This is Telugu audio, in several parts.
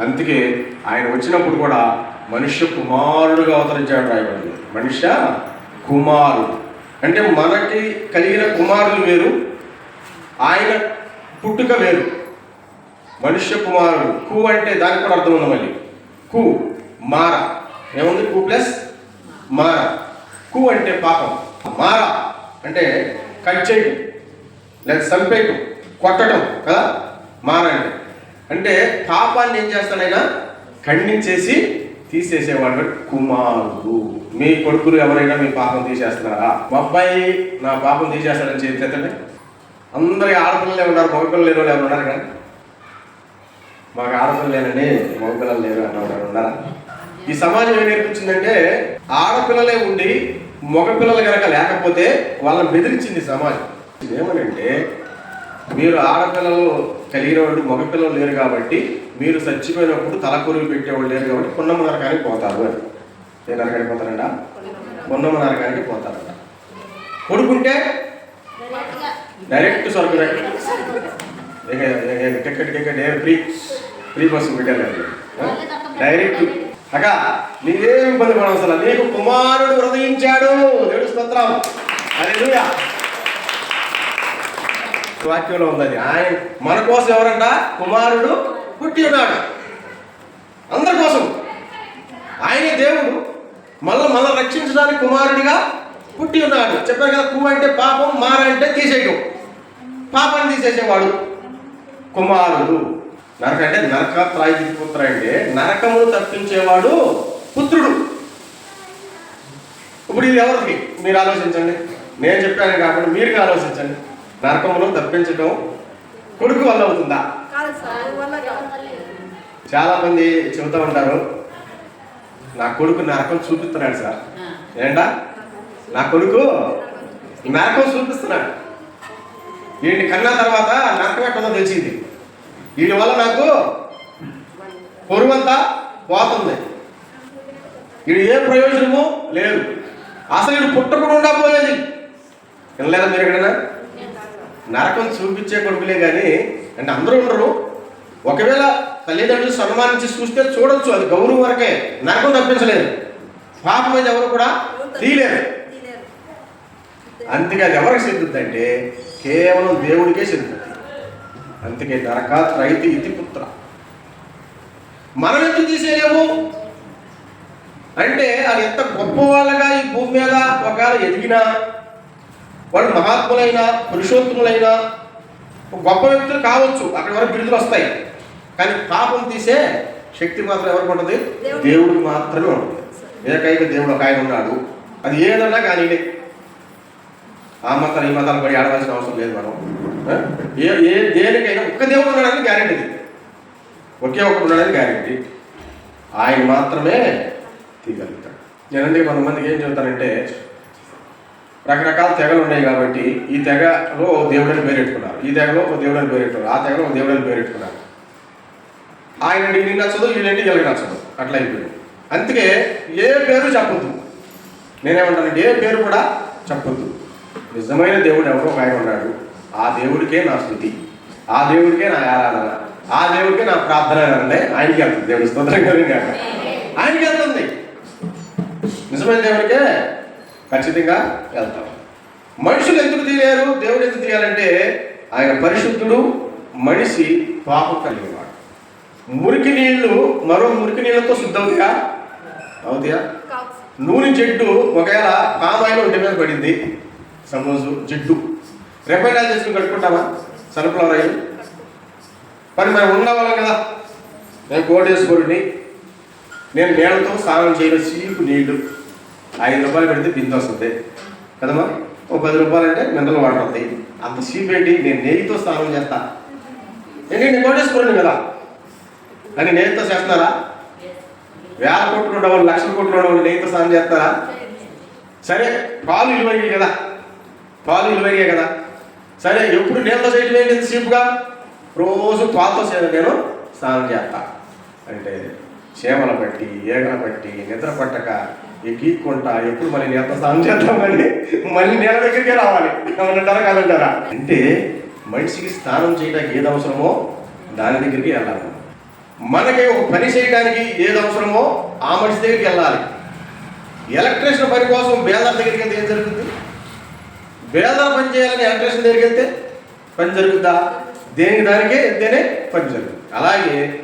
అందుకే ఆయన వచ్చినప్పుడు కూడా మనుష్య కుమారుడుగా అవతరించాడు రాయబడింది మనుష్య కుమారుడు. అంటే మనకి కలిగిన కుమారులు వేరు ఆయన పుట్టుక వేరు. మనుష్య కుమారుడు. కు అంటే దానికి కూడా అర్థం ఉంది మళ్ళీ. కు మార. ఏముంది? కు ప్లస్ మార. కు అంటే పాపం. మార అంటే కట్ చేయటం. లేదా చంపేయటం కొట్టడం కదా? మార అంటే. అంటే పాపాన్ని ఏం చేస్తాడైనా ఖండించేసి తీసేసేవాడు కుమారుడు. మీ కొడుకులు ఎవరైనా మీ పాపం తీసేస్తున్నారా? మా అబ్బాయి నా పాపం తీసేస్తాడని చేతి అందరికి ఆడపిల్లలే ఉన్నారు మగపిల్లలు లేరు ఎవరు ఉన్నారు కానీ మాకు ఆడపిల్లలు లేనండి మగపిల్లలు లేరు అన్నవారు ఉన్నారా? ఈ సమాజం ఏం నేర్పించిందంటే ఆడపిల్లలే ఉండి మగపిల్లలు కనుక లేకపోతే వాళ్ళని బెదిరించింది సమాజం. ఏమనంటే మీరు ఆడపిల్లలు కలిగిన వాళ్ళు మగపిల్లలు లేరు కాబట్టి మీరు చచ్చిపోయినప్పుడు తలకొరువు పెట్టేవాళ్ళు లేరు కాబట్టి పున్నమ్మ నరకానికి పోతారు అని. ఏ నరకానికి పోతారంట? పున్నమ్మ నరకానికి పోతారంట కొడుకుంటే? డైరెక్ట్ సరుకు టికెట్ టికెట్ ఏ ఫ్రీ ఫ్రీ బస్సు పెట్టారు డైరెక్ట్. అక్క నీవేం ఇబ్బంది పడవసరం? నీకు కుమారుడు హృదయించాడు. దేవుడు స్తోత్రం. అదే వాక్యంలో ఉంది అది ఆయన మన కోసం ఎవరంట? కుమారుడు పుట్టి ఉన్నాడు అందరి కోసం. ఆయనే దేవుడు. మళ్ళీ మనల్ని రక్షించడానికి కుమారుడిగా పుట్టి ఉన్నాడు చెప్పారు కదా కు అంటే పాపం మార అంటే తీసేయడం పాపాన్ని తీసేసేవాడు కుమారుడు. నరక అంటే నరక త్రాయి పుత్ర అంటే నరకమును తప్పించేవాడు పుత్రుడు. ఇప్పుడు ఇది ఎవరికి మీరు ఆలోచించండి. నేను చెప్పాను కాకుండా మీరు ఆలోచించండి. నరకమును తప్పించడం కొడుకు వల్ల అవుతుందా? చాలా మంది చెబుతూ ఉంటారు నా కొడుకు నరకం చూపిస్తున్నాడు సార్. ఏంటా? నా కొడుకు నరకం చూపిస్తున్నాడు. వీడిని కన్నా తర్వాత నరకం ఎట్టుందో తెలిసింది. వీడి వల్ల నాకు పొరువంతా పోతుంది. వీడు ఏ ప్రయోజనము లేదు. అసలు వీడు పుట్టకుండా పోయేది. వినలేదా మీరు ఎక్కడైనా? నరకం చూపించే కొడుకులే కానీ అంటే అందరూ ఉండరు. ఒకవేళ తల్లిదండ్రులు సన్మానించి చూస్తే చూడొచ్చు అది గౌరవం వరకే. నరకం తప్పించలేదు. పాపం మీద ఎవరు కూడా తీయలేరు. తినేరు. అందుకే అది ఎవరికి సిద్ధుద్దంటే కేవలం దేవుడికే సిద్ధుద్ది అందుకే నరక రైతు ఇతి పుత్ర. మనం ఎందుకు తీసేయలేము? అంటే అది ఎంత గొప్ప వాళ్ళగా ఈ భూమి మీద ఒకవేళ ఎదిగినా వాళ్ళు మహాత్ములైన పురుషోత్తములైన గొప్ప వ్యక్తులు కావచ్చు. అక్కడి వరకు బిరుదులు వస్తాయి. కానీ పాపం తీసే శక్తి మాత్రం ఎవరికి ఉంటుంది? దేవుడికి. మాత్రమే ఉంటుంది. ఏకైక దేవుడు ఒక ఆయన ఉన్నాడు. అది ఏదన్నా కానీ ఆ మతాలు ఈ మతాలు పడి ఆడవలసిన అవసరం లేదు మనం? ఏ ఏ దేనికైనా ఒక్క దేవుడు ఉన్నాడని గ్యారెంటీ ఒకే ఒక్కడు ఉన్నాడని గ్యారెంటీ ఆయన మాత్రమే తీయగలుగుతాడు నేను అందుకే కొంతమందికి ఏం చెబుతానంటే రకరకాల తెగలు ఉన్నాయి కాబట్టి ఈ తెగలో ఓ దేవుడని పేరెట్టుకున్నారు. ఈ తెగలో ఒక దేవుడని పేరెట్టుకున్నారు. ఆ తెగలో ఓ దేవుడని పేరెట్టుకున్నారు. ఆయన నీకు నచ్చదు వీళ్ళంటే వీళ్ళకి నచ్చదు? అట్లా అయిపోయింది. అందుకే ఏ పేరు చెప్పొద్దు. నేనేమంటానంటే ఏ పేరు కూడా చెప్పొద్దు. నిజమైన దేవుడు ఎవరో ఒక ఆయన ఉన్నాడు. ఆ దేవుడికే నా స్థుతి. ఆ దేవుడికే నా ఆరాధన. ఆ దేవుడికే నా ప్రార్థన అంటే ఆయనకి వెళ్తుంది. దేవుడి స్తోత్రం కలిగి ఆయనకి వెళ్తుంది. నిజమైన దేవుడికే ఖచ్చితంగా వెళ్తాం. మనుషులు ఎందుకు తీయలేరు దేవుడు ఎందుకు తీయాలంటే ఆయన పరిశుద్ధుడు మనిషి పాపం కలిగినవాడు మురికి నీళ్ళు మరో మురికి నీళ్ళతో శుద్ధవుతాయా? అవుతాయా? నూనె చెట్టు ఒకవేళ పామాయిల్ ఒంటి మీద పడింది సపోజ్ జిడ్డు. రిఫైన్ ఆయిల్ తెచ్చుకుని కట్టుకుంటామా సన్ఫ్లవర్ ఆయిల్ మరి మనం ఉండవాళ్ళం కదా. నేను కోటేశ్వరుడిని. నేను నీళ్ళతో స్నానం చేయడం చీపు నీళ్ళు. ఐదు రూపాయలు పెడితే బిందు వస్తుంది. కదమ్మా? ఓ పది రూపాయలు అంటే మినరల్ వాటర్ అవుతాయి అంత చీప్ ఏంటి? నేను నెయ్యితో స్నానం చేస్తా. ఎందుకంటే నేను కోటేశ్వరుని కదా? అని నెయ్యితో చేస్తారా వేల కోట్లు ఉండేవాళ్ళు లక్షల కోట్లు ఉండేవాళ్ళు నెయ్యితో స్నానం చేస్తారా? సరే పాలు ఇలువైనాయి కదా. పాలు ఇలువైనాయి కదా. సరే ఎప్పుడు నీళ్ళతో చేయటం ఏంటి ఇంత రోజు పాలతో చేయడం నేను స్నానం చేస్తా. అంటే చేమల పట్టి ఏగల పట్టి నిద్ర పట్టక ఈ గీక్కుంటా ఎప్పుడు మళ్ళీ నీళ్ళతో స్నానం చేద్దామని మళ్ళీ నేల దగ్గరికే రావాలి. ఏమనంటారా కాదంటారా? అంటే మనిషికి స్నానం చేయడానికి ఏది అవసరమో దాని దగ్గరికి వెళ్ళాలి. మనకి ఒక పని చేయడానికి ఏది అవసరమో ఆ మనిషి దగ్గరికి వెళ్ళాలి. ఎలక్ట్రీషియన్ పని కోసం బేదార్ దగ్గరికి వెళ్తే ఏం జరుగుతుంది? బేదార్ పని చేయాలని ఎలక్ట్రీషియన్ దగ్గరికి వెళ్తే పని జరుగుద్దా? దేనికి దానికే వెళ్తేనే పని జరుగుతుంది. అలాగే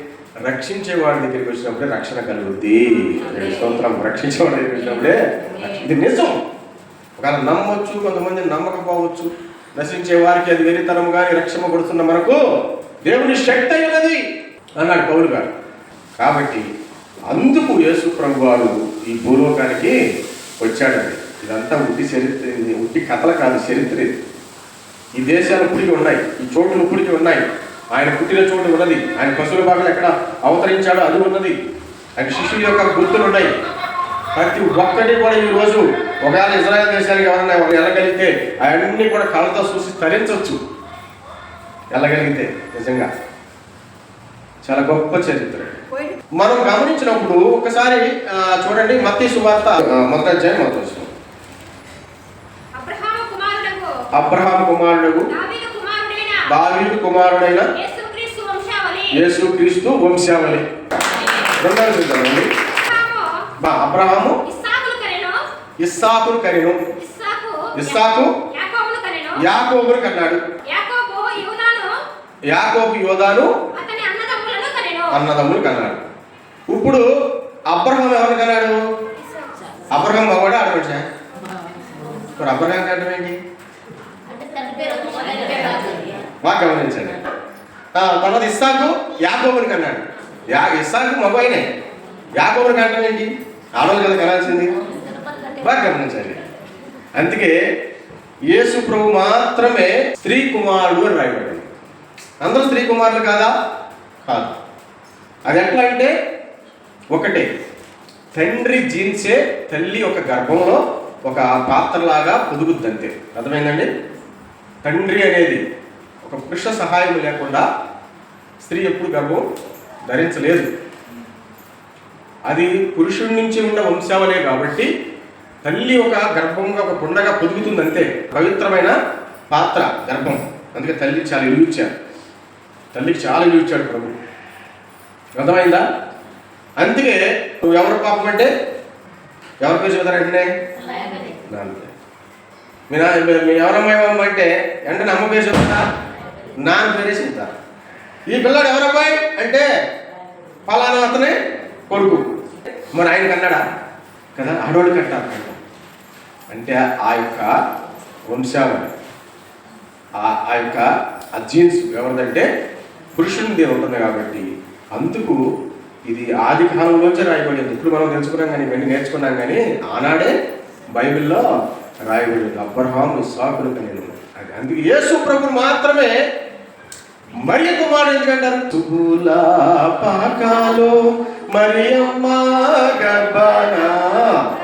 రక్షించే వాడి దగ్గరికి వచ్చినప్పుడే రక్షణ కలుగుద్ది. స్తోత్రం రక్షించే వాడి దగ్గరికి వచ్చినప్పుడే ఇది నిజం. ఒకవేళ నమ్మొచ్చు కొంతమంది నమ్మకపోవచ్చు నశించే వారికి అది వెరితనం కానీ రక్షింపబడుతున్న మనకు దేవుని శక్తి అయినది అన్నాడు పౌలు గారు. కాబట్టి అందుకు యేసు ప్రభు వారు ఈ భూలోకానికి వచ్చాడండి ఇదంతా ఉట్టి చరిత్ర ఉట్టి కథలు కాదు చరిత్ర ఈ దేశాలు ఇప్పటికీ ఉన్నాయి ఈ చోట్లు ఇప్పటికీ ఉన్నాయి. ఆయన పుట్టిన చోటు ఉన్నది. ఆయన పశువుల భాగంలో ఎక్కడ అవతరించాడో అది ఉన్నది. ఆయన శిష్యుల యొక్క గుర్తులు ఉన్నాయి. ప్రతి ఒక్కటి కూడా ఈ రోజు ఒకవేళ ఇజ్రాయెల్ దేశానికి ఎవరైనా వెళ్ళగలిగితే అవన్నీ కూడా కళ్ళతో చూసి తరించవచ్చు వెళ్ళగలిగితే నిజంగా. చాలా గొప్ప చరిత్ర. మనం గమనించినప్పుడు ఒకసారి చూడండి మత్తి సువార్త మొదటి అధ్యాయం మొదటి అబ్రహాం కుమారుడు దావీదు కుమారుడైన యేసు క్రీస్తు వంశావళి. రెండవ చూద్దామండి అబ్రహాము బా అబ్రహాము. ఇస్సాకును కనిను. ఇస్సాకు ఇస్సాకు యాకోబును కనెను. యాకోబును కన్నాడు. యాకోబు యూదాను. యాకోబు యోధాను అతని అన్నదమ్ములను కనెను. అన్నదమ్ములు కన్నాడు. ఇప్పుడు అబ్రహాం ఎవరు కన్నాడు? అబ్రహాం మగవాడు ఆడవచ్చా ఇప్పుడు అబ్రహాం కట్టడం ఏంటి? బాగా గమనించండి. తర్వాత ఇస్సాకు యాకోబుని కన్నాడు. యా ఇస్సాకు మగవాయినే. యాకోబుని కట్టడం ఏంటి? ఆడవాళ్ళు కదా కనాల్సింది. బాగా గమనించండి. అందుకే యేసు ప్రభు మాత్రమే స్త్రీ కుమారుడు అని రాయబడింది. అందరూ స్త్రీ కుమారులు కాదా? కాదు. అది ఎట్లా అంటే ఒకటే తండ్రి జీన్సే తల్లి ఒక గర్భంలో ఒక పాత్రలాగా పొదుగుద్ది అంతే అర్థమైందండి? తండ్రి అనేది ఒక పురుష సహాయం లేకుండా స్త్రీ ఎప్పుడు గర్భం ధరించలేదు. అది పురుషుడి నుంచి ఉన్న వంశావళే కాబట్టి తల్లి ఒక గర్భంగా ఒక కుండగా పొదుగుతుంది అంతే పవిత్రమైన పాత్ర గర్భం. అందుకే తల్లి చాలా ఇచ్చారు. తల్లికి చాలా ఇచ్చాడు ప్రభు. అర్థమైందా? అందుకే నువ్వు ఎవరు పాపం అంటే? ఎవరి పేరు చెబుతారంటే. మీ నా మీ- మీ ఎవరమ్మాయి అంటే? వెంటనే అమ్మ పేరు చెబుతారా? నాన్న పేరేసి ఉంటారు ఈ పిల్లాడు ఎవరబ్బాయి అంటే ఫలానా అతనే కొడుకు. మరి ఆయన కన్నాడా. కదా ఆడవాళ్ళు కట్టారు అంటే ఆ యొక్క వంశావళి. ఆ ఆ యొక్క ఆ జీన్స్ ఎవరిదంటే పురుషుని ఉంటుంది కాబట్టి అందుకు ఇది ఆది కాలంలోంచే రాయబడింది. ఇప్పుడు మనం తెలుసుకున్నాం కానీ ఇవన్నీ నేర్చుకున్నాం కానీ ఆనాడే బైబిల్లో రాయబడింది. అబ్రహాం ఇస్సాకులు నేను అది అందుకు యేసు ప్రభు మాత్రమే మరియ కుమారుడు ఎందుకంటారు? సుగులా పాకాలో మరియమ్మ గర్భాన.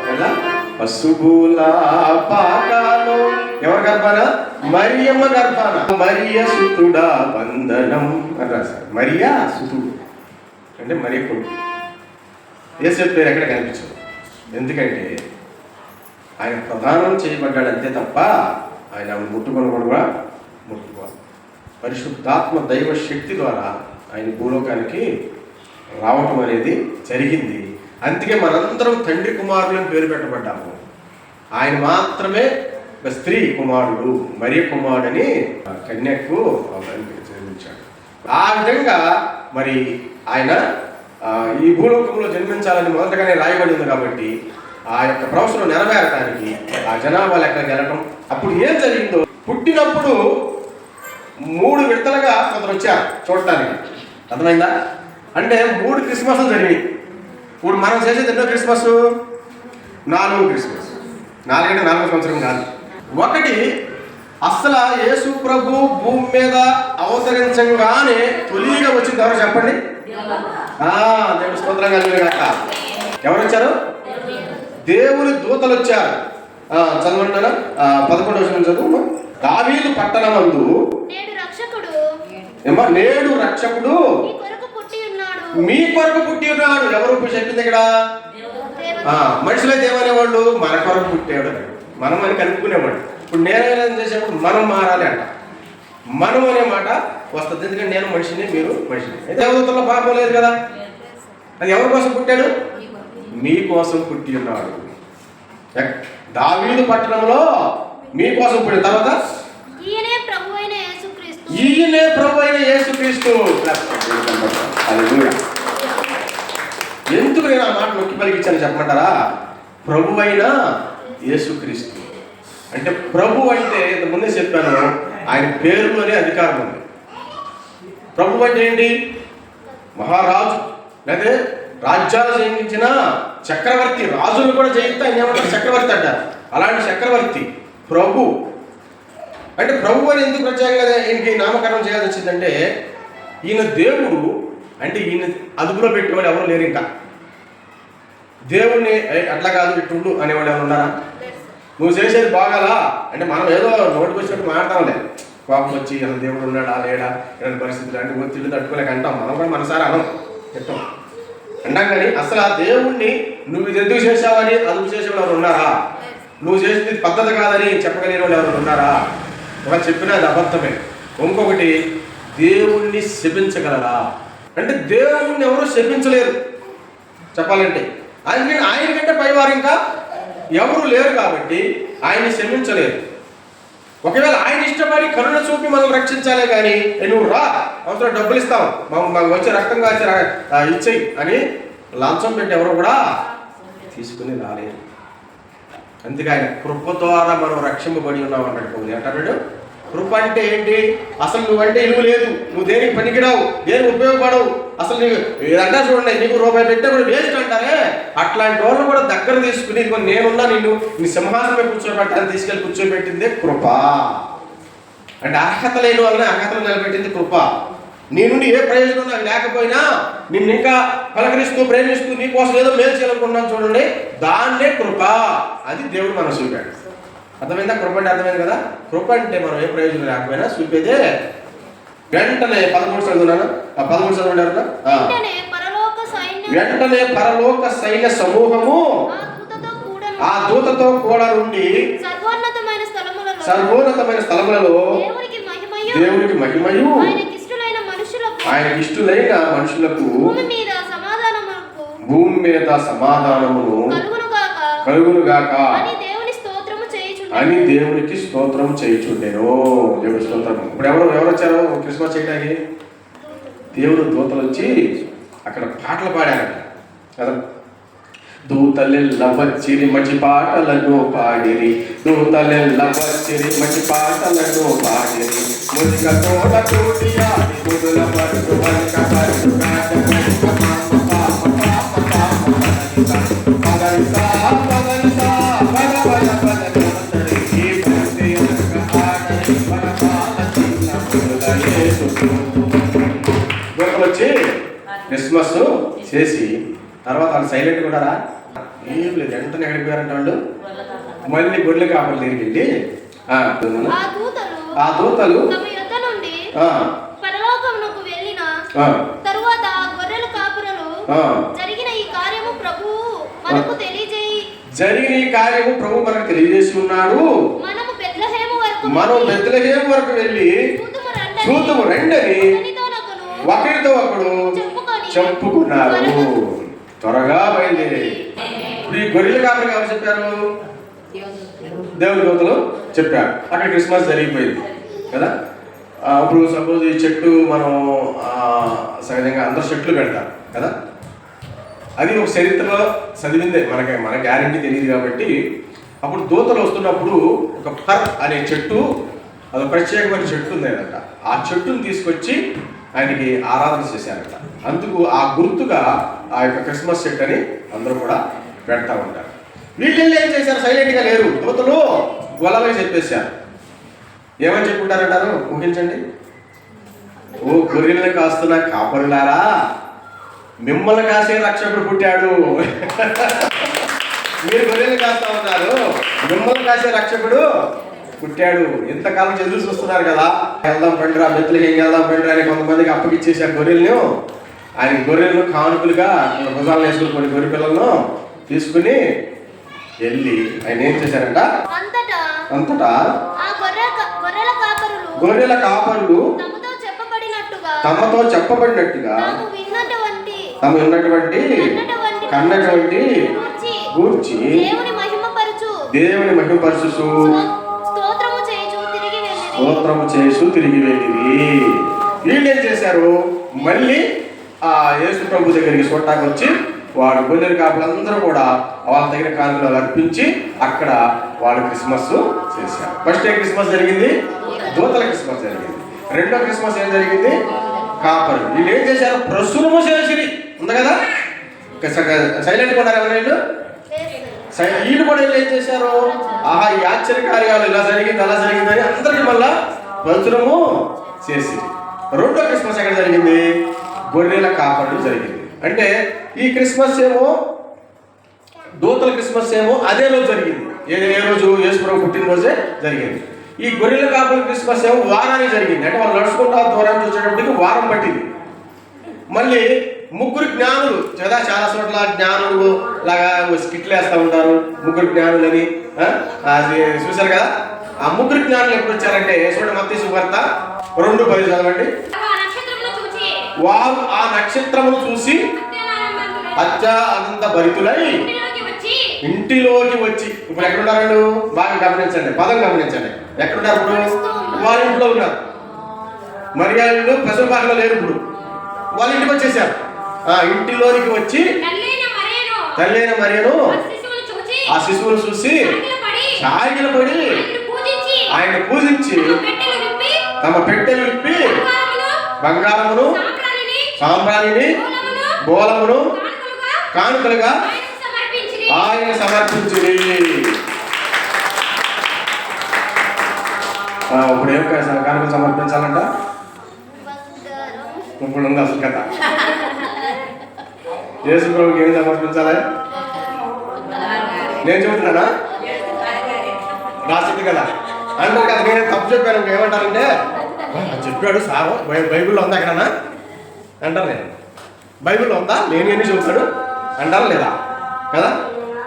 ఎలా పసుగుల పాకాలో. ఎవరి గర్భాన? మరియమ్మ గర్భాన. మరియ సుతుడా వందనం అని రాశారు. మరియా సుతుడు. అంటే మరియ కొడుకు. ఏసేపు పేరు ఎక్కడ కనిపించదు? ఎందుకంటే ఆయన ప్రధానం చేయబడ్డాడు అంతే తప్ప ఆయన ముట్టుకొని కూడా ముట్టుకోవాలి. పరిశుద్ధాత్మ దైవ శక్తి ద్వారా ఆయన భూలోకానికి రావటం అనేది జరిగింది. అందుకే మనందరం తండ్రి కుమారులను పేరు పెట్టబడ్డాము. ఆయన మాత్రమే స్త్రీ కుమారుడు మరి కుమారుడని కన్యకు జన్మించాడు. ఆ విధంగా మరి ఆయన ఈ భూలోకంలో జన్మించాలని మొదటగానే రాయబడింది కాబట్టి ఆ యొక్క ప్రవచనం నెరవేరటానికి ఆ జనాభా లెక్కకి వెళ్ళటం. అప్పుడు ఏం జరిగిందో? పుట్టినప్పుడు మూడు విడతలుగా కొందరు వచ్చారు చూడటానికి. అర్థమైందా? అంటే మూడు క్రిస్మస్లు జరిగినాయి ఇప్పుడు మనం చేసేది ఎన్నో క్రిస్మస్ నాలుగు క్రిస్మస్. నాలుగంటే నాలుగో సంవత్సరం కాదు. ఒకటి అసలు యేసు ప్రభు భూమి మీద అవతరించగానే తొలిగా వచ్చింది ఎవరు చెప్పండి? దేవుడు స్తోత్రం కలిగిన ఎవరు వచ్చారు? దేవుని దూతలు వచ్చారు ఆ, చదవంటారా ఆ, పదకొండవ వచనం చదువు దావీదు పట్టణమందు నేడు రక్షకుడు. ఏమ్మా నేడు రక్షకుడు. ఈ కొరకు పుట్టి ఉన్నాడు. మీ కొరకు పుట్టి ఉన్నాడు. ఎవరు చెప్పింది ఇక్కడ మనుషులైతే ఏమనేవాళ్ళు మన కొరకు పుట్టాడు. మనం అని కనుక్కునేవాడు. ఇప్పుడు నేను చేసేప్పుడు మనం మారాలి అంట. మనం అనే మాట వస్తుంది. ఎందుకంటే నేను మనిషిని మీరు మనిషిని. అయితే దేవదూతల్లో పాపం లేదు కదా? అది ఎవరి కోసం పుట్టాడు? మీకోసం పుట్టి ఉన్నాడు. దావీదు పట్టణంలో మీకోసం పుట్టిన తర్వాత? ఈయనే ప్రభు అయిన యేసుక్రీస్తు. ఈయనే ప్రభు అయిన యేసుక్రీస్తు. హల్లెలూయా. ఎందుకు నేను ఆ మాట నొక్కి పలికించాను చెప్పమంటారా? ప్రభు అయిన యేసుక్రీస్తు. అంటే ప్రభు అంటే ఇంత ముందే చెప్పాను ఆయన పేరులోనే అధికారం ఉంది. ప్రభు అంటే ఏంటి? మహారాజు. లేదా రాజ్యాలు జయించిన చక్రవర్తి రాజును కూడా జయిస్తే ఆయన ఏమంటారు? చక్రవర్తి అంటారు. అలాంటి చక్రవర్తి ప్రభు. అంటే ప్రభు అని ఎందుకు ప్రత్యేకంగా ఈయనకి నామకరణం చేయాల్సి వచ్చిందంటే ఈయన దేవుడు అంటే ఈయన అదుపులో పెట్టేవాడు ఎవరు లేరు ఇంకా దేవుణ్ణి అట్లా కాదు ఇట్టుండు అనేవాడు ఎవరు ఉన్నారా? నువ్వు చేసేది బాగాలా? అంటే మనం ఏదో నోటికి వచ్చినట్టు మాట్లాడతాంలే. కోపం వచ్చి అసలు దేవుడు ఉన్నాడా లేడా? ఇలాంటి పరిస్థితులు అంటే ఒత్తిడి తట్టుకోలేక అంటాం. మనం కూడా మనసారి అనం? చెప్తాం. అంటాం కానీ అసలు ఆ దేవుణ్ణి నువ్వు ఇది ఎందుకు చేసావని అదుపు చేసేవాడు ఎవరు ఉన్నారా? నువ్వు చేసింది పద్ధతి కాదని చెప్పగలిగిన వాళ్ళు ఎవరు ఉన్నారా? ఒక చెప్పినా అది అబద్ధమే. ఇంకొకటి దేవుణ్ణి శపించగలరా అంటే దేవుణ్ణి ఎవరు శపించలేరు. చెప్పాలంటే ఆయన ఆయన కంటే పైవారు ఇంకా ఎవరు లేరు కాబట్టి ఆయన్ని శమించలేరు ఒకవేళ ఆయన ఇష్టపడి కరుణ చూపి మనం రక్షించాలే కానీ నువ్వు రా అవసరం డబ్బులు ఇస్తావు మాకు మాకు వచ్చే రక్తం కాచి ఇచ్చేయి అని లాంచం పెట్టి ఎవరు కూడా తీసుకుని రాలేరు అందుకే ఆయన కృప ద్వారా మనం రక్షింపబడి ఉన్నాం అన్నాడు పౌలు. కృప అంటే ఏంటి? అసలు నువ్వంటే ఇలువ లేదు. నువ్వు దేనికి పనికిరావు? దేనికి ఉపయోగపడవు? అసలు నీకు అంటా చూడండి నీకు రూపాయి పెట్టే కూడా వేస్ట్ అంటారే? అట్లాంటి వాళ్ళు కూడా దగ్గర తీసుకుని ఇదిగో నేనున్నా నిన్ను నీ సింహాసనమే కూర్చోబెట్టాలని తీసుకెళ్ళి కూర్చోబెట్టిందే కృప. అంటే అర్హత లేని వాళ్ళని అర్హతలు నిలబెట్టింది కృప. నీ నుండి ఏ ప్రయోజనం నాకు లేకపోయినా నిన్ను ఇంకా పలకరిస్తూ ప్రేమిస్తూ నీ కోసం ఏదో మేలు చేయాలనుకున్నాను చూడండి దాన్నే కృప. అది దేవుడు మనం చూపాడు అర్థమైందా? కృప అంటే అర్థమైంది కదా? కృప అంటే మనం ఏ ప్రయోజనం లేకపోయినా చూపేదే వెంటనే పదమూడు చదువున్నాను ఆ పదమూడు? ఆ. వెంటనే పరలోక సైన్యం. సమూహము ఆ దూతతో కూడా నుండి సర్వోన్నతమైన స్థలములలో. దేవునికి మహిమయు. దేవునికి మహిమయు. ఆయనకి ఇష్టలైన మనుషులకు. ఆయన ఇష్టులైన మనుషులకు భూమి మీద సమాధానమును కలుగును గాక కలుగును గాక అని దేవునికి స్తోత్రం చేయుచుండెను. దేవుడి స్తోత్రం. ఇప్పుడు ఎవరు ఎవరు వచ్చారు క్రిస్మస్ చేయడానికి దేవుడు దూతలు వచ్చి అక్కడ పాటలు పాడారు కదా? దూతలెల్ల వచ్చిరి మంచి పాటలను పాడిరి. దూతలెల్ల వచ్చిరి మంచి పాటలను పాడిరి. ముదిక తోట తోటి ఆడి ముదుల పరుగు వల్క పరుగు కాట కరుక క్రిస్మస్ చేసి తర్వాత వాళ్ళు సైలెంట్ కూడా ఏం లేదు వెంటనే ఎక్కడికి పోయారంట వాళ్ళు? మళ్ళీ గొడ్ల కాపలు వెళ్ళి ఆ, దూతలు తరువాత గొర్రెల కాపురలు. జరిగిన ఈ కార్యము ప్రభువు మనకు తెలియజేయి. జరిగిన ఈ కార్యము ప్రభు మనకు తెలియజేసి ఉన్నాడు. మనము బెత్లెహేము వరకు మనం వెళ్ళి బెత్లహేం వరకు వెళ్ళి చూతుము రండని ఒకరితో ఒకడు చెప్పుకున్నారు. త్వరగా బయలుదేరి. ఇప్పుడు ఈ గొర్రెల కాపరికి ఎవరు చెప్పారు? దేవుడి దూతలు చెప్పారు. అక్కడ క్రిస్మస్ జరిగిపోయింది. కదా? ఇప్పుడు సపోజ్ ఈ చెట్టు మనం సహజంగా అందరు చెట్లు పెడతారు కదా? అది ఒక చరిత్రలో చదివిందే. మనకి మన గ్యారంటీ తెలియదు కాబట్టి. అప్పుడు దూతలు వస్తున్నప్పుడు ఒక పర్ అనే చెట్టు అది ప్రత్యేకమైన చెట్టు ఉంది ఆ చెట్టును తీసుకొచ్చి ఆయనకి ఆరాధన చేశారట. అందుకు ఆ గుర్తుగా ఆ యొక్క క్రిస్మస్ చెట్టు అని అందరూ కూడా పెడతా ఉంటారు. వీళ్ళు ఏం చేశారు? సైలెంట్గా లేరు. దూతలు గొలవై చెప్పేశారు. ఏమని చెప్పుకుంటారంటారు? ఊహించండి. ఓ గొర్రెలను కాస్తున్న కాపరులారా మిమ్మల్ని కాసే రక్షకుడు పుట్టాడు. మీరు గొర్రెలు కాస్తా ఉన్నారు. మిమ్మల్ని కాసే రక్షకుడు పుట్టాడు. ఎంతకాలం ఎదురు చూస్తున్నారు కదా. వెళ్దాం పండురా బెత్తులకి వెళ్దాం పండురా అని కొంతమందికి అప్పగిచ్చేసారు గొర్రెలను. ఆయన గొర్రెలను కానుకలుగా భుజాలు వేసుకుని కొన్ని గొర్రె పిల్లలను తీసుకుని వెళ్ళి ఆయన ఏం చేశారంట? అంతటా? గొర్రెల కాపరులు తమతో చెప్పబడిన తమతో చెప్పబడినట్టుగా తాము ఉన్నటువంటి కన్నటువంటి గూర్చి దేవుని మహిమపరచు. దేవుని మహిమపరచు స్తోత్రము చేస్తూ తిరిగి వెళ్ళింది వీళ్ళు ఏం చేశారు? మళ్ళీ ఆ యేసు ప్రభు దగ్గరికి చూడటానికి వచ్చి వాడు గొల్లెలు కాపులందరూ కూడా వాళ్ళ దగ్గర కానుకలు అర్పించి అక్కడ వాళ్ళు క్రిస్మస్ చేశారు. ఫస్ట్ ఏ క్రిస్మస్ జరిగింది? దూతల క్రిస్మస్ జరిగింది. రెండో క్రిస్మస్ ఏం జరిగింది? కాపరు. వీళ్ళు ఏం చేశారు? ప్రసురము చేసిరి. ఉంది కదా? సైలెంట్ ఉన్నారు ఎవరైనా? వీళ్ళు వీళ్ళు కూడా ఏం చేశారు? ఆహా ఈ ఆశ్చర్య కార్యాలు ఇలా జరిగింది అలా జరిగిందని అందరికి మళ్ళా పంచడము చేసి. రెండో క్రిస్మస్ ఎక్కడ జరిగింది? గొర్రెల కాపర్లు జరిగింది. అంటే ఈ క్రిస్మస్ ఏమో దూతల క్రిస్మస్ ఏమో అదే రోజు జరిగింది. ఏ ఏ రోజు? యేసుప్రభు పుట్టినరోజే జరిగింది. ఈ గొర్రెల కాపల క్రిస్మస్ ఏమో వారానికి జరిగింది. అంటే వాళ్ళు నడుచుకుంటా దూరానికి వచ్చేటప్పటికి వారం పట్టింది. మళ్ళీ ముగ్గురు జ్ఞానులు కదా చాలా చోట్ల జ్ఞానులు లాగా స్కిట్లు వేస్తూ ఉంటారు. ముగ్గురు జ్ఞానులని? అది చూశారు కదా? ఆ ముగ్గురు జ్ఞానులు ఎప్పుడు వచ్చారంటే చూడండి మత్తి సువార్త రెండు పది చదవండి. వారు ఆ నక్షత్రమును చూసి అత్యానంద భరితులై ఇంటిలోకి వచ్చి ఇప్పుడు ఎక్కడున్నారు బాగా గమనించండి పదం గమనించండి. ఎక్కడున్నారు ఇప్పుడు? వాళ్ళ ఇంట్లో ఉన్నారు. మర్యాదలు బాటలో లేరు ఇప్పుడు. వాళ్ళ ఇంటికి వచ్చేసారు. ఇంటిలోనికి వచ్చి తల్లైన మరియను తల్లైన మరియను ఆ శిశువును చూచి ఆ శిశువును చూసి సాగిల పడి ఆయన పూజించి తమ పెట్టెలు విప్పి తమ పెట్టెలు విప్పి బంగారమును సాంబ్రాణిని బోలమును కానుకలుగా ఆయన సమర్పించింది ఆ, ఇప్పుడు ఏం కానుకలు సమర్పించాలంట? ఇప్పుడు ఉంది అసలు కథ. యేసు ప్రభుకి ఏం సమర్పించాలి? నేను చెబుతున్నానా? రాసింది కదా. అంటారు కదా నేను తప్పు చెప్పాను ఏమంటారంటే "ఆ, చెప్పాడు సార్. బైబిల్లో ఉందా ఎక్కడన్నా? అంటారు నేను బైబిల్లో ఉందా? నేను ఎన్ని చెబుతాడు. అంటారా లేదా? కదా?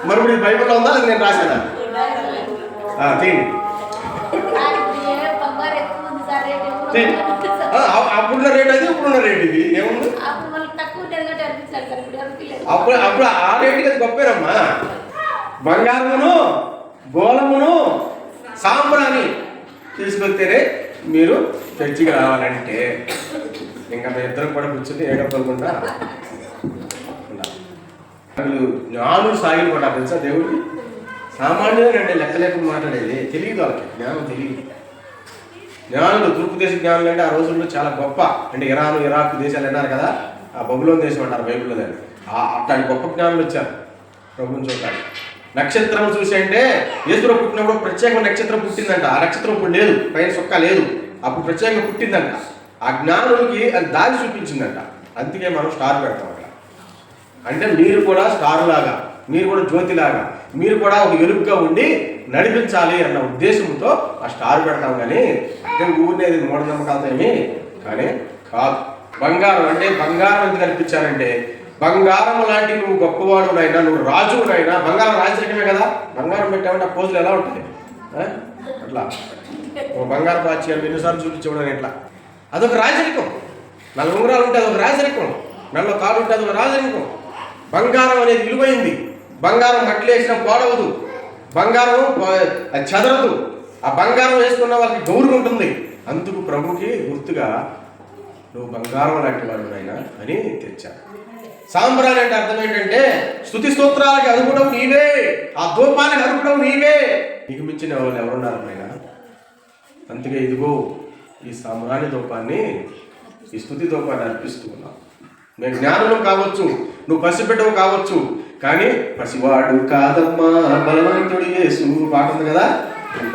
మరి ఇప్పుడు బైబిల్లో ఉందా? నేను తీయండి. ఆ, అప్- అప్పుడున్న రేట్ అది ఇప్పుడున్న రేట్ ఇది. ఏముంది? అప్పుడు అప్పుడు ఆ రేటుకి అది గొప్పేనమ్మా బంగారమును గోళమును సాంబ్రాని తీసుకొస్తేనే మీరు చర్చికి రావాలంటే ఇంకా మీ ఇద్దరు కూడా కూర్చుని ఏడవకుండా వాళ్ళు జ్ఞానులు సాగిలు కూడా తెలుసా దేవుడికి? సామాన్యులు అంటే లెక్క లేకుండా మాట్లాడేది. తెలియదు వాళ్ళకి. జ్ఞానం తెలియదు. జ్ఞానులు తూర్పు దేశ జ్ఞానులు అంటే ఆ రోజుల్లో చాలా గొప్ప. అంటే ఇరాన్ ఇరాక్ దేశాలు అన్నారు కదా. ఆ బబులోని దేశం అంటారు బైబిల్లో దాన్ని. ఆ అట్లాంటి గొప్ప జ్ఞానం ఇచ్చారు ప్రభుని చూడటానికి. నక్షత్రం చూసి అంటే యేసుప్రభు పుట్టినప్పుడు ప్రత్యేక నక్షత్రం పుట్టిందంట. ఆ నక్షత్రం ఇప్పుడు లేదు పైన సొక్క లేదు. అప్పుడు ప్రత్యేకంగా పుట్టిందంట. ఆ జ్ఞానులకి అది దారి చూపించిందంట. అందుకే మనం స్టార్ పెడతాం అక్కడ. అంటే మీరు కూడా స్టార్ లాగా మీరు కూడా జ్యోతిలాగా మీరు కూడా ఒక ఎలుగుగా ఉండి నడిపించాలి అన్న ఉద్దేశంతో ఆ స్టార్ పెడతాం కానీ అంటే ఊరినేది మూఢనమ్మకాలతో ఏమీ కానీ కాదు. బంగారం అంటే బంగారం ఎందుకు కనిపించారంటే బంగారం లాంటి నువ్వు గొప్పవాడు అయినా నువ్వు రాజు అయినా బంగారం రాజరికమే కదా? బంగారం పెట్టామంటే ఆ పోజులు ఎలా ఉంటాయి? అట్లా. ఓ బంగారం పాచి అని ఎన్నిసార్లు చూపించడం ఎట్లా? అదొక రాజరికం. నల్ల ఉంగరాలు ఉంటే అదొక రాజరికం. నల్ల కాలు ఉంటే అదొక రాజరికం. బంగారం అనేది విలువైంది. బంగారం మట్టిలేసిన పాడవదు పోడవదు. బంగారం అది చెదరదు. ఆ బంగారం వేసుకున్న వాళ్ళకి గౌరవం ఉంటుంది. అందుకు ప్రభుకి గుర్తుగా నువ్వు బంగారం లాంటి వాడు నాయన అని తెచ్చాను సాంబ్రాణి అంటే అర్థం ఏంటంటే స్థుతి స్తోత్రాలకి అరుపుడం నీవే ఆ ధూపానికి అరుపుడం నీవే. నీకు మించిన వాళ్ళు ఎవరున్నారు నాయన? అందుకే ఇదిగో ఈ సాంబ్రాణి ధూపాన్ని ఈ స్థుతి ధూపాన్ని అర్పిస్తూ ఉన్నాం. నేను జ్ఞానులు కావచ్చు నువ్వు పసిబిడ్డవు కావచ్చు కానీ పసివాడు కాదమ్మా బలవంతుడు యేసు. పాట ఉంది కదా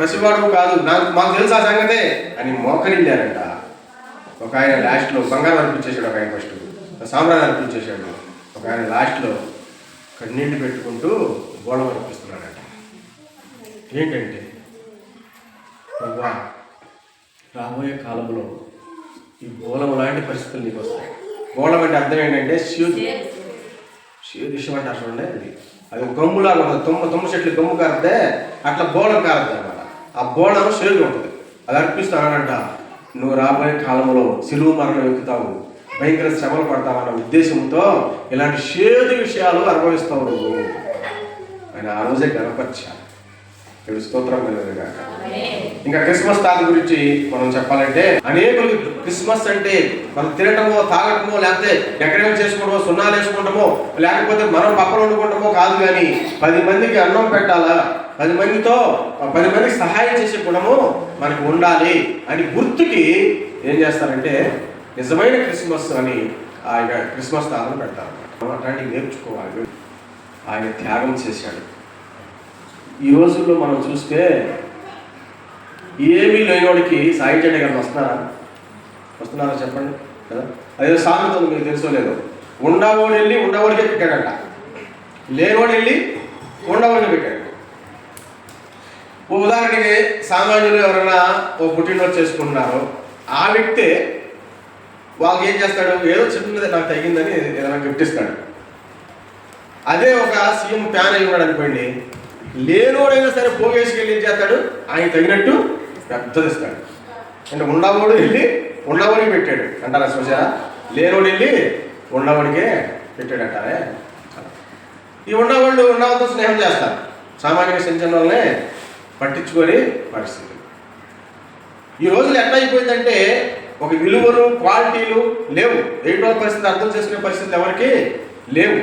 పసివాడు కాదు నాకు మాకు తెలుసా సంగతే అని మోకరిల్లారంట. ఒక ఆయన లాస్ట్లో బంగారం అర్పించేశాడు ఒక ఆయన ఫస్ట్ సామ్రాన్ని అర్పించేశాడు ఒక ఆయన లాస్ట్లో కన్నీళ్ళు పెట్టుకుంటూ గోళం అర్పిస్తున్నాడట ఏంటంటే అవ్వా రాబోయే కాలంలో ఈ గోళం లాంటి పరిస్థితులు నీకు వస్తాయి. గోళం అంటే అర్థం ఏంటంటే శివుడు. శివుడిషం అంటే అసలు ఉండే అది అది ఒక గమ్ములాగా ఉంటుంది. తుమ్మ తుమ్మ చెట్లు గమ్ము కారితే అట్లా బోళం కారద్దు అనమాట ఆ బోళం శివుడు ఉంటుంది. అది అర్పిస్తానంట. నువ్వు రాబోయే కాలంలో సిలువు మరణం ఎక్కుతావు భయంకర శ్రమలు పడతావన్న ఉద్దేశంతో ఇలాంటి షేదు విషయాలు అనుభవిస్తావు నువ్వు. ఆయన ఆ రోజే గణపరిచారు ఇప్పుడు స్తోత్రం కలుగునుగాక. ఇంకా క్రిస్మస్ తాత గురించి మనం చెప్పాలంటే అనేకులు క్రిస్మస్ అంటే మనం తినటమో తాగటమో లేకపోతే డెకరేట్ చేసుకోవడమో సున్నాలు వేసుకోవడమో లేకపోతే మనం పక్కన వండుకోవడమో కాదు కానీ పది మందికి అన్నం పెట్టాలా? పది మందితో పది మందికి సహాయం చేసే గుణము మనకు ఉండాలి అని గుర్తుకి ఏం చేస్తారంటే నిజమైన క్రిస్మస్ అని ఆ యొక్క క్రిస్మస్ తాను పెడతారు. మనం అట్లాంటివి నేర్చుకోవాలి. ఆయన త్యాగం చేశాడు. ఈ రోజుల్లో మనం చూస్తే ఏమీ లేనివాడికి సాయం చేయడానికి వస్తున్నారా? వస్తున్నారా చెప్పండి. కదా? అదే సామెత మీకు తెలుసో లేదో. ఉండవాడు వెళ్ళి ఉండవాడికే పెట్టాడంట. లేనివాడు వెళ్ళి ఉండవాడిని పెట్టాడు. ఉదాహరణకి సామాన్యులు ఎవరైనా ఓ పుట్టినరోజు చేసుకుంటున్నారు ఆ వ్యక్తి వాళ్ళకి ఏం చేస్తాడు? ఏదో చిన్నది నాకు తగ్గిందని ఏదైనా గిఫ్ట్ ఇస్తాడు. అదే ఒక సీఎం ప్యాన్ అయి ఉన్నాడు అనుకోండి లేనోడైనా సరే పోగేసుకెళ్ళి ఏం చేస్తాడు? ఆయన తగినట్టు పెద్దది ఇస్తాడు. అంటే ఉండవాడు వెళ్ళి ఉండవాడికి పెట్టాడు. అంటారా చూసారా లేనోడు వెళ్ళి ఉండవాడికే పెట్టాడు అంటారే ఈ ఉండవాళ్ళు ఉండవతో స్నేహం చేస్తారు. సామాన్యంగా చిన్న వాళ్ళనే పట్టించుకొని పరిస్థితి ఈ రోజులు ఎట్లా అయిపోయిందంటే ఒక విలువలు క్వాలిటీలు లేవు. ఏంటో పరిస్థితి అర్థం చేసుకునే పరిస్థితి ఎవరికి లేవు.